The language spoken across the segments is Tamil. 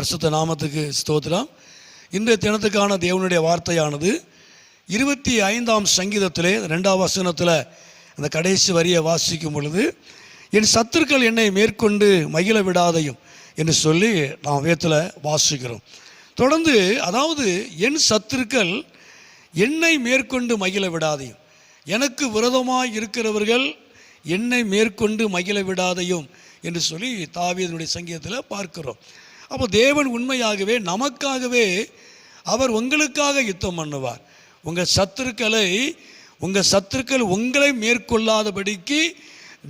பரிசுத்த நாமத்துக்கு ஸ்தோத்திரம். இன்றைய தினத்துக்கான தேவனுடைய வார்த்தையானது இருபத்தி ஐந்தாம் சங்கீதத்திலே ரெண்டாம் வசனத்தில் அந்த கடைசி வரியை வாசிக்கும் பொழுது என் சத்துருக்கள் என்னை மேற்கொண்டு மகிழ விடாதையும் என்று சொல்லி நாம் வேத்தில் வாசிக்கிறோம். தொடர்ந்து அதாவது என் சத்துருக்கள் என்னை மேற்கொண்டு மகிழ விடாதையும். எனக்கு விரதமாக இருக்கிறவர்கள் என்னை மேற்கொண்டு மகிழ விடாதையும் என்று சொல்லி தாவியதனுடைய சங்கீதத்தில் பார்க்கிறோம். அப்போ தேவன் உண்மையாகவே நமக்காகவே அவர் உங்களுக்காக யுத்தம் பண்ணுவார். உங்கள் சத்துருக்களை உங்கள் சத்துருக்கள் உங்களை மேற்கொள்ளாதபடிக்கு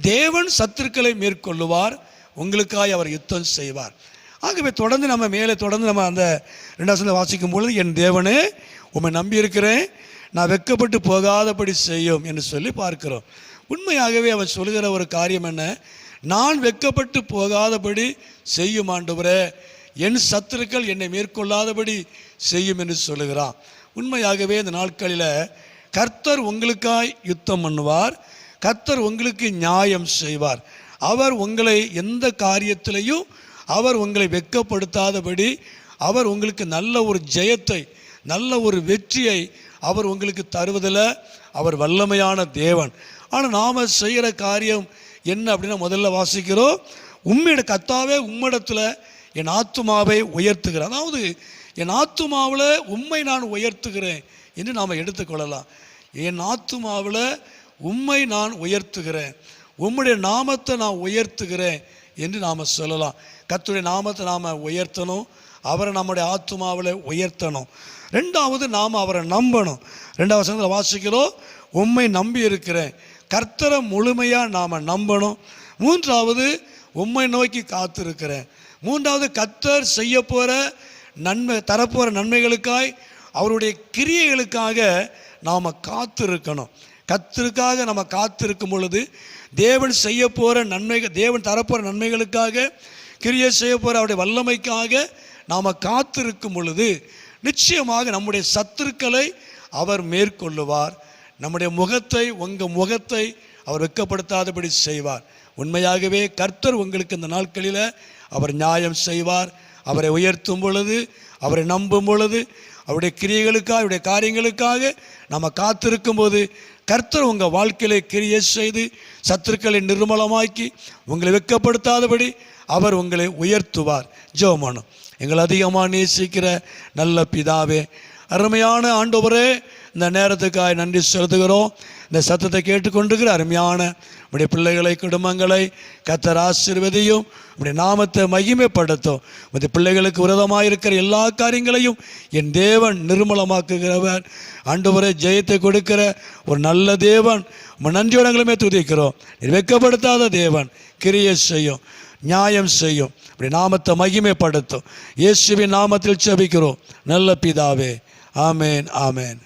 தேவன் சத்துருக்களை மேற்கொள்ளுவார் உங்களுக்காக அவர் யுத்தம் செய்வார். ஆகவே தொடர்ந்து நம்ம மேலே தொடர்ந்து நம்ம அந்த ரெண்டாவது வாசிக்கும் பொழுது என் தேவனே உம்மை நம்பியிருக்கிறேன் நான் வெட்கப்பட்டு போகாதபடி செய்யும் என்று சொல்லி பார்க்கிறோம். உண்மையாகவே அவன் சொல்கிற ஒரு காரியம் என்ன? நான் வெட்கப்பட்டு போகாதபடி செய்யும் ஆண்டவரே என் சத்துருக்கள் என்னை மேற்கொள்ளாதபடி செய்யும் என்று சொல்லுகிறான் உண்மையாகவே இந்த நாட்களில் கர்த்தர் உங்களுக்காய் யுத்தம் பண்ணுவார் கர்த்தர் உங்களுக்கு நியாயம் செய்வார். அவர் உங்களை எந்த காரியத்திலையும் அவர் உங்களை வெட்கப்படுத்தாதபடி அவர் உங்களுக்கு நல்ல ஒரு ஜெயத்தை நல்ல ஒரு வெற்றியை அவர் உங்களுக்கு தருவதில் அவர் வல்லமையான தேவன். ஆனால் நாம் செய்கிற காரியம் என்ன அப்படின்னா முதல்ல வாசிக்கிறோம். உம்மிட கத்தாவே உம்மிடத்தில் என் ஆத்துமாவை உயர்த்துகிறேன் அதாவது என் ஆத்துமாவில் உம்மை நான் உயர்த்துகிறேன் என்று நாம் எடுத்துக்கொள்ளலாம். என் ஆத்துமாவில் உம்மை நான் உயர்த்துகிறேன். உம்முடைய நாமத்தை நான் உயர்த்துகிறேன் என்று நாம் சொல்லலாம். கத்துடைய நாமத்தை நாம் உயர்த்தணும். அவரை நம்முடைய ஆத்துமாவில் உயர்த்தணும். ரெண்டாவது நாம் அவரை நம்பணும். ரெண்டாவது வாசிக்கிறோம். உம்மை நம்பி இருக்கிறேன் கர்த்தரை முழுமையாக நாம் நம்பணும். மூன்றாவது உண்மை நோக்கி காத்திருக்கிறேன். மூன்றாவது கர்த்தர் செய்ய போகிற நன்மை தரப்போகிற நன்மைகளுக்காய் அவருடைய கிரியைகளுக்காக நாம் காத்திருக்கணும். கத்திற்காக நம்ம காத்திருக்கும் பொழுது தேவன் செய்ய போகிற நன்மைகள் தேவன் தரப்போகிற நன்மைகளுக்காக கிரியை செய்ய போகிற அவருடைய வல்லமைக்காக நாம் காத்திருக்கும் பொழுது நிச்சயமாக நம்முடைய சத்துருக்களை அவர் மேற்கொள்ளுவார். நம்முடைய முகத்தை உங்கள் முகத்தை அவர் வெட்கப்படுத்தாதபடி செய்வார். உண்மையாகவே கர்த்தர் உங்களுக்கு இந்த நாட்களில் அவர் நியாயம் செய்வார். அவரை உயர்த்தும் பொழுது அவரை நம்பும் பொழுது அவருடைய கிரியைகளுக்காக அவருடைய காரியங்களுக்காக நம்ம காத்திருக்கும் போது கர்த்தர் உங்கள் வாழ்க்கையிலே கிரியை செய்து சத்துருக்களை நிர்மலமாக்கி உங்களை வெட்கப்படுத்தாதபடி அவர் உங்களை உயர்த்துவார். ஜோமானம் எங்களை அதிகமாக நேசிக்கிற நல்ல பிதாவே அருமையான ஆண்டவரே இந்த நேரத்துக்காக நன்றி செலுத்துகிறோம். இந்த சத்தத்தை கேட்டுக்கொண்டுகிற அருமையான உடைய பிள்ளைகளை குடும்பங்களை கத்தர் ஆசிர்வதியும் உடைய நாமத்தை மகிமைப்படுத்தும். உடைய பிள்ளைகளுக்கு விரதமாக இருக்கிற எல்லா காரியங்களையும் என் தேவன் நிர்மலமாக்குகிறவர். வரை ஜெயத்தை கொடுக்கிற ஒரு நல்ல தேவன். உம்மை நன்றியோடங்களுமே துதிக்கிறோம். வெக்கப்படுத்தாத வெட்கப்படுத்தாத தேவன். கிரியை செய்யும் நியாயம் செய்யும். அப்படி நாமத்தை மகிமைப்படுத்தும். இயேசுவின் நாமத்தில் செபிக்கிறோம். நல்ல பிதாவே. ஆமேன் ஆமேன்.